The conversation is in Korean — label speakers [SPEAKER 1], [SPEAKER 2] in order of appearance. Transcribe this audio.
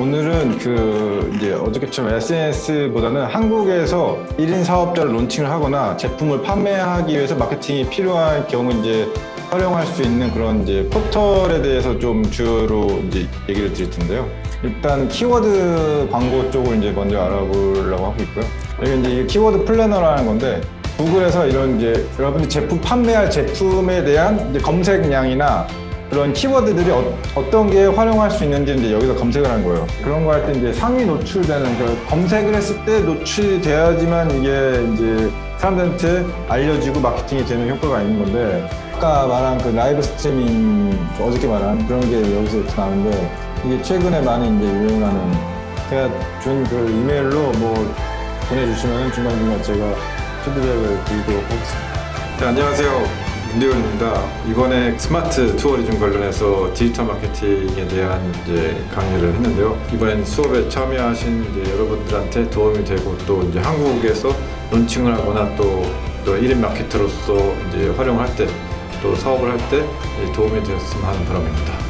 [SPEAKER 1] 그 이제 어저께처럼 SNS보다는 한국에서 1인 사업자를 론칭을 하거나 제품을 판매하기 위해서 마케팅이 필요한 경우 이제 활용할 수 있는 그런 이제 포털에 대해서 좀 주로 이제 얘기를 드릴 텐데요. 일단 키워드 광고 쪽을 이제 먼저 알아보려고 하고 있고요. 여기 이제 이 키워드 플래너라는 건데 구글에서 이런 이제 여러분이 제품 판매할 제품에 대한 검색량이나 그런 키워드들이 어, 떤게 활용할 수 있는지 이제 여기서 검색을 한 거예요. 그런 거 할 때 이제 상위 노출되는 그 검색을 했을 때 노출이 돼야지만 이게 이제 사람들한테 알려지고 마케팅이 되는 효과가 있는 건데 아까 말한 그 라이브 스트리밍 어저께 말한 그런 게 여기서 나오는데 이게 최근에 많이 이제 유행하는 제가 준 그 이메일로 뭐 보내주시면 중간중간 제가 피드백을 드리도록 하겠습니다. 네, 안녕하세요. 문대훈입니다. 이번에 스마트 투어리즘 관련해서 디지털 마케팅에 대한 이제 강의를 했는데요. 이번엔 수업에 참여하신 이제 여러분들한테 도움이 되고 또 이제 한국에서 론칭을 하거나 또, 또 1인 마케터로서 이제 활용할 때 또 사업을 할 때 도움이 되었으면 하는 바람입니다.